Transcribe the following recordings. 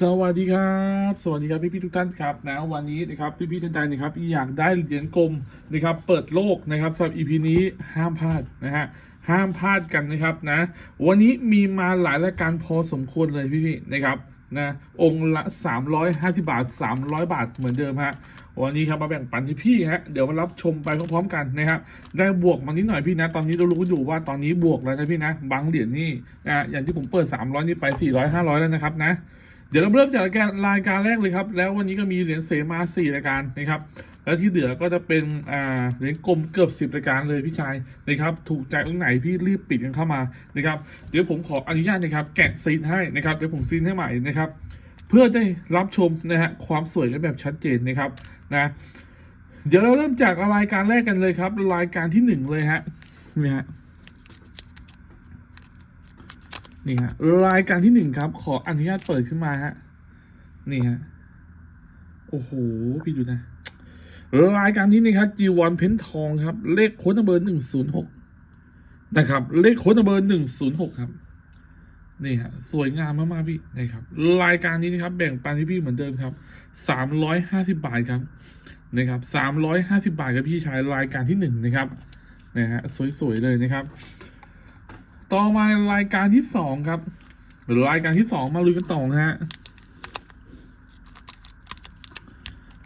สวัสดีครับ สวัสดีครับพี่พี่ทุกท่านครับนะวันนี้นะครับพี่พี่ท่านใดนะครับอยากได้เหรียญกลมนะครับเปิดโลกนะครับสำหรับ EP นี้ห้ามพลาดนะฮะห้ามพลาดกันนะครับนะ วันนี้มีมาหลายรายการพอสมควรเลยพี่พี่นะครับนะองค์ละ 350 บาท 300 บาทเหมือนเดิมฮะวันนี้ครับมาแบ่งปันที่พี่ฮะเดี๋ยวมารับชมไปพร้อมๆกันนะครับได้บวกมานิดหน่อยพี่นะ ตอนนี้เรารู้อยู่ว่าตอนนี้บวกแล้วนะพี่นะบางเหรียญนี่นะอย่างที่ผมเปิด 300 นี่ไป 400 500 แล้วนะครับนะ เดี๋ยวเราเริ่มจากรายการรายการแรกเลยครับ แล้ววันนี้ก็มีเหรียญเสมาสี่รายการนะครับ แล้วที่เหลือก็จะเป็นอ่าเหรียญกลมเกือบสิบรายการเลยพี่ชายนะครับ ถูกใจตรงไหนพี่รีบปิดกันเข้ามานะครับ เดี๋ยวผมขออนุญาตนะครับ แกะซีนให้นะครับเดี๋ยวผมซีนให้ใหม่นะครับ เพื่อได้รับชมนะฮะความสวยกันแบบชัดเจนนะครับนะเดี๋ยวเราเริ่มจากรายการแรกกันเลยครับ รายการที่หนึ่งเลยฮะนี่ฮะ นี่ฮะรายการที่หนึ่งครับ ขออนุญาตเปิดขึ้นมาฮะนี่ฮะโอ้โหพี่ดูนะรายการนี้นะครับจีวอนเพ้นทองครับ เลขโค้ดเบอร์หนึ่งศูนย์หกนะครับ เลขโค้ดเบอร์หนึ่งศูนย์หกครับนี่ฮะสวยงามมากๆพี่นะครับ รายการนี้นะครับ แบ่งปันที่พี่เหมือนเดิมครับสามร้อยห้าสิบบาทครับนะครับสามร้อยห้าสิบาทครับพี่ชายรายการที่หนึ่งนะครับนะฮะสวยๆเลยนะครับ ต่อมารายการที่สองครับรายการที่สองมาลุยกันต่อฮะ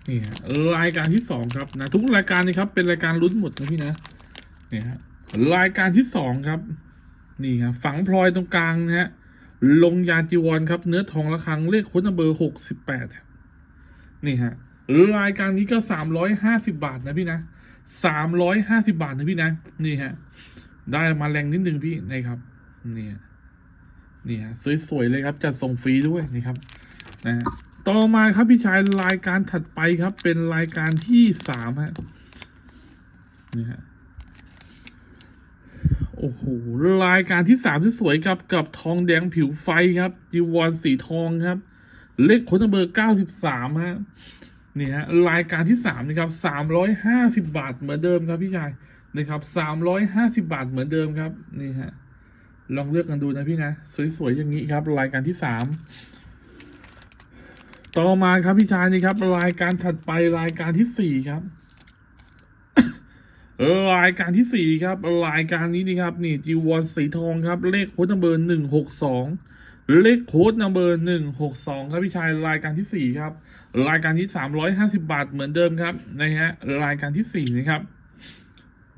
นี่ฮะรายการที่สองครับนะทุกรายการนะครับ เป็นรายการลุ้นหมดนะพี่นะนี่ฮะรายการที่สองครับ นี่ครับฝังพลอยตรงกลางนะฮะลงยาจีวรครับ เนื้อทองระฆังเลขค้ดเบอร์หกสิบแปดนี่ฮะรายการนี้ก็สามร้อยห้าสิบาทนะพี่นะสามร้อยห้าสิบาทนะพี่นะ นี่ฮะ ได้มาแรงนิดนึงพี่นะครับเนี่ยนี่ฮะสวยๆเลยครับ จัดส่งฟรีด้วยนี่ครับนะฮะต่อมาครับพี่ชายรายการถัดไปครับ เป็นรายการที่สามฮะนี่ฮะโอ้โหรายการที่สามที่สวยครับ กับทองแดงผิวไฟครับจีวรสีทองครับ เลขค้ดเบอร์เก้าสิบสามฮะนี่ฮะรายการที่สามนะครับสามร้อยห้าสิบบาทเหมือนเดิมครับพี่ชาย นะครับสามร้อยห้าสิบาทเหมือนเดิมครับ นี่ฮะ ลองเลือกกันดูนะพี่นะ สวยๆอย่างนี้ครับ รายการที่สามต่อมาครับพี่ชายนี่ครับ รายการถัดไปรายการที่สี่ครับรายการที่สี่ครับ รายการนี้นี่ครับ นี่จีวอนสีทองครับ เลขโค้ดนัมเบอร์หนึ่งหกสองเลขโค้ดนัมเบอร์หนึ่งหกสองครับพี่ชายรายการที่สี่ครับ รายการที่สามร้อยห้าสิบาทเหมือนเดิมครับนะฮะรายการที่สี่นะครับ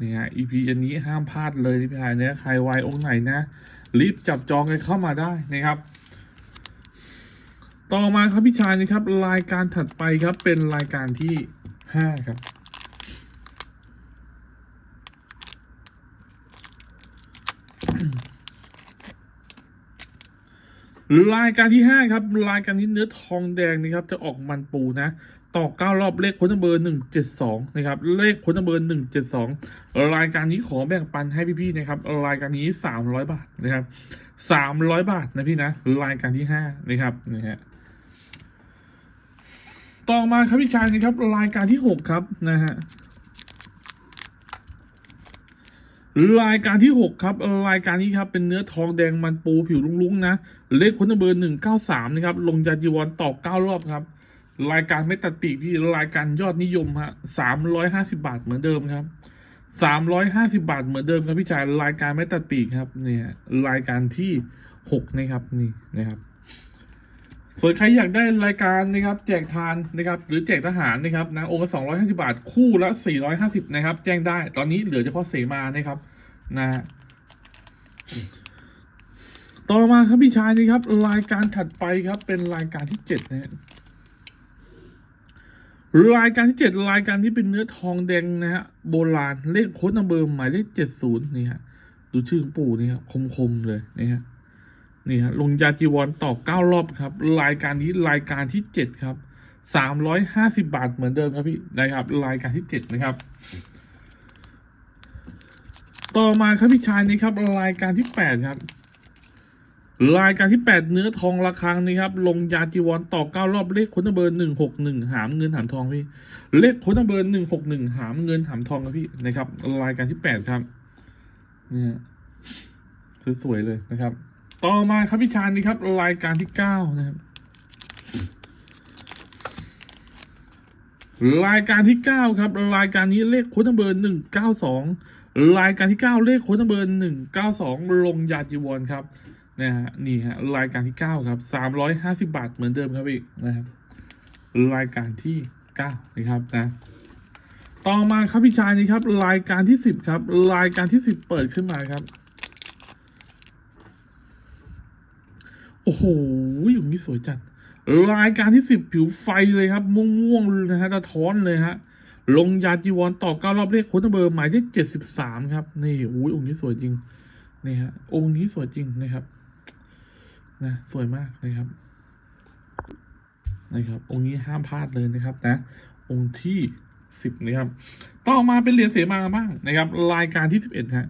นี่ฮะ EP อันนี้ห้ามพลาดเลยที่พี่ชายเนี่ยใครไวองค์ไหนนะ รีบจับจองกันเข้ามาได้นะครับ ต่อมาครับพี่ชายนะครับ รายการถัดไปครับเป็นรายการที่ห้าครับ รายการที่ห้าครับ รายการนี้เนื้อทองแดงนะครับ จะออกมันปูนะ ต่อเก้ารอบเลขค้ดเบอร์หนึ่งเจ็ดสองนะครับ เลขค้ดเบอร์หนึ่งเจ็ดสองรายการนี้ขอแบ่งปันให้พี่ๆนะครับ รายการนี้สามร้อยบาทนะครับสามร้อยบาทนะพี่นะ รายการที่ห้านะครับนี่ฮะต่อมาครับพี่ชายนะครับ รายการที่หกครับนะฮะ รายการที่หกครับรายการนี้ครับเป็นเนื้อทองแดงมันปูผิวลุ้งๆนะเลขคนเบอร์หนึ่งเก้าสามนะครับลงยาจีวรต่อเก้ารอบครับ รายการไม่ตัดปีกพี่รายการยอดนิยมฮะสามร้อยห้าสิบาทเหมือนเดิมครับสามร้อยห้าสิบาทเหมือนเดิมครับพี่ชายรายการไม่ตัดปีกครับเนี่ยรายการที่หกนะครับนี่นะครับ ส่วนใครอยากได้รายการนะครับ แจกทานนะครับ หรือแจกทหารนะครับนะองค์ละสองร้อยห้าสิบาท คู่ละสี่ร้อยห้าสิบนะครับ แจ้งได้ ตอนนี้เหลือเฉพาะเสมานะครับ นะฮะต่อมาครับพี่ชายนี่ครับ รายการถัดไปครับ เป็นรายการที่เจ็ดนะฮะรายการที่เจ็ดรายการที่เป็นเนื้อทองแดงนะฮะโบราณเลขโค้ดนัมเบอร์หมายเลขเจ็ดศูนย์นี่ฮะดูชื่อปู่นี่ครับคมๆเลยนี่ฮะ นี่ฮะลงยาจีวรต่อเก้ารอบครับ รายการนี้รายการที่เจ็ดครับสามร้อยห้าสิบาทเหมือนเดิมครับพี่นะครับ รายการที่เจ็ดนะครับ ต่อมาครับพี่ชายนี่ครับ รายการที่แปดครับ รายการที่แปดเนื้อทองระฆังนี่ครับ ลงยาจีวรต่อเก้ารอบเลขค้ดเบอร์หนึ่งหกหนึ่งหามเงินหามทองพี่ เลขค้ดเบอร์หนึ่งหกหนึ่งหามเงินหามทองครับพี่นะครับ รายการที่แปดครับเนี่ยสวยๆเลยนะครับ ต่อมาครับพี่ชานนี่ครับ รายการที่เก้านะครับรายการที่เก้าครับ รายการนี้เลขโค้ดเบอร์หนึ่งเก้าสองรายการที่เก้าเลขโค้ดเบอร์หนึ่งเก้าสองลงยาจีวอนครับนะฮะนี่ฮะรายการที่เก้าครับสามร้อยห้าสิบาทเหมือนเดิมครับอีกนะครับรายการที่เก้านะครับนะต่อมาครับพี่ชายนี่ครับ รายการที่สิบครับ รายการที่สิบเปิดขึ้นมาครับ โอ้โหอย่างนี้สวยจัด รายการที่สิบผิวไฟเลยครับ ม่วงๆนะฮะตะท้อนเลยฮะ ลงยาจีวรต่อเก้ารอบเลขโค้ดเบอร์หมายเลขเจ็ดสิบสามครับ นี่โอ้ยองค์นี้สวยจริงนี่ฮะ องค์นี้สวยจริงนะครับ นะ สวยมากนะครับ นะครับ องค์นี้ห้ามพลาดเลยนะครับ นะ องค์ที่สิบนะครับ ต่อมาเป็นเหรียญเสมาบ้างนะครับ รายการที่สิบเอ็ดฮะ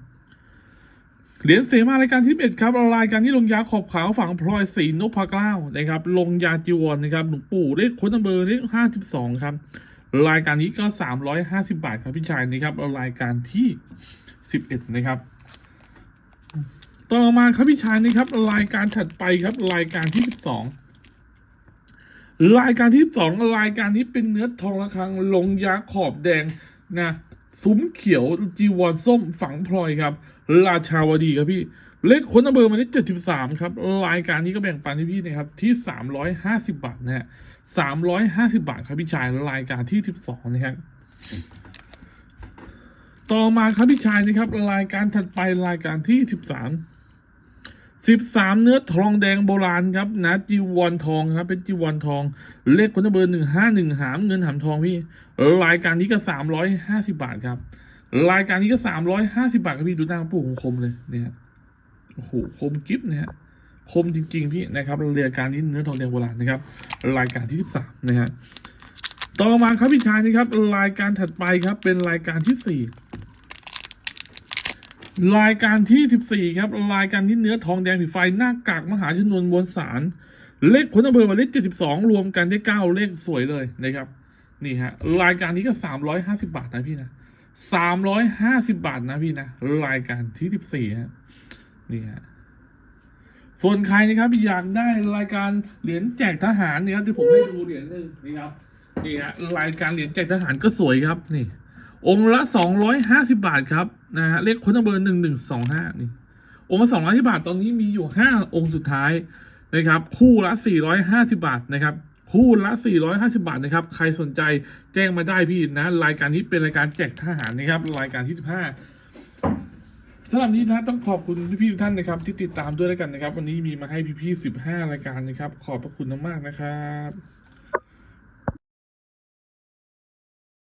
เหรียญเสมารายการที่11ครับรายการที่ลงยาขอบขาวฝังพลอยสีนพเกล้านะครับลงยาจีวรนะครับหลวงปู่เลขค้นัมเบอร์เลขห้าสิบสองครับรายการนี้ก็สามร้อยห้าสิบาทครับพี่ชายนะครับรายการที่สิบเอ็ดนะครับ ต่อมาครับพี่ชายนะครับ รายการถัดไปครับ รายการที่สิบสองรายการที่สองรายการนี้เป็นเนื้อทองระฆังลงยาขอบแดงนะ ซุ้มเขียวจีวรส้มฝังพลอยครับ ราชาวดีครับพี่เลขคนนัมเบอร์มาได้เจ็ดสิบสามครับ รายการนี้ก็แบ่งปันให้พี่นะครับที่สามร้อยห้าสิบาทนะฮะสามร้อยห้าสิบาทครับพี่ชายรายการที่สิบสองนะครับต่อมาครับพี่ชายนะครับรายการถัดไปรายการที่สิบสาม สิบสามเนื้อทองแดงโบราณครับนะจีวรทองครับ เป็นจีวรทอง เลขคนเบอร์หนึ่งห้าหนึ่งหามเงินหามทองพี่รายการนี้ก็สามร้อยห้าสิบาทครับ รายการนี้ก็สามร้อยห้าสิบาทครับพี่ดูหน้าปู่ของคมเลยเนี่ยโอ้โหคมกิฟเนี่ยคมจริง ๆ พี่นะครับรายการนี้เนื้อทองแดงโบราณนะครับ รายการที่สิบสามนะฮะต่อมาครับพี่ชายนี่ครับ รายการถัดไปครับเป็นรายการที่สี่ รายการที่สิบสี่ครับ รายการที่เนื้อทองแดงผีไฟหน้ากากมหาชนวนมวลสารเลขผลอำเภอหมายเลขเจ็ดสิบสองรวมกันได้เก้าเลขสวยเลยนะครับ นี่ฮะ รายการนี้ก็สามร้อยห้าสิบาทนะพี่นะสามร้อยห้าสิบาทนะพี่นะ รายการที่สิบสี่ฮะ นี่ฮะส่วนใครนะครับอยากได้รายการเหรียญแจกทหารเนี่ยครับที่ผมให้ดูเหรียญหนึ่งนี่ครับนี่ฮะรายการเหรียญแจกทหารก็สวยครับนี่ องค์ละสองร้อยห้าสิบาทครับนะฮะเลขคนเบอร์หนึ่งหนึ่งสองห้านี่ องค์ละสองร้อยบาทตอนนี้มีอยู่ห้าองค์สุดท้ายนะครับ คู่ละสี่ร้อยห้าสิบาทนะครับ คู่ละ450บาทนะครับ ใครสนใจแจ้งมาได้พี่นะ รายการนี้เป็นรายการแจกทหารนะครับ รายการที่15สำหรับนี้นะต้องขอบคุณพี่ๆทุกท่านนะครับ ที่ติดตามด้วยแล้วกันนะครับ วันนี้มีมาให้พี่ๆ15รายการนะครับ ขอบพระคุณมากๆนะครับ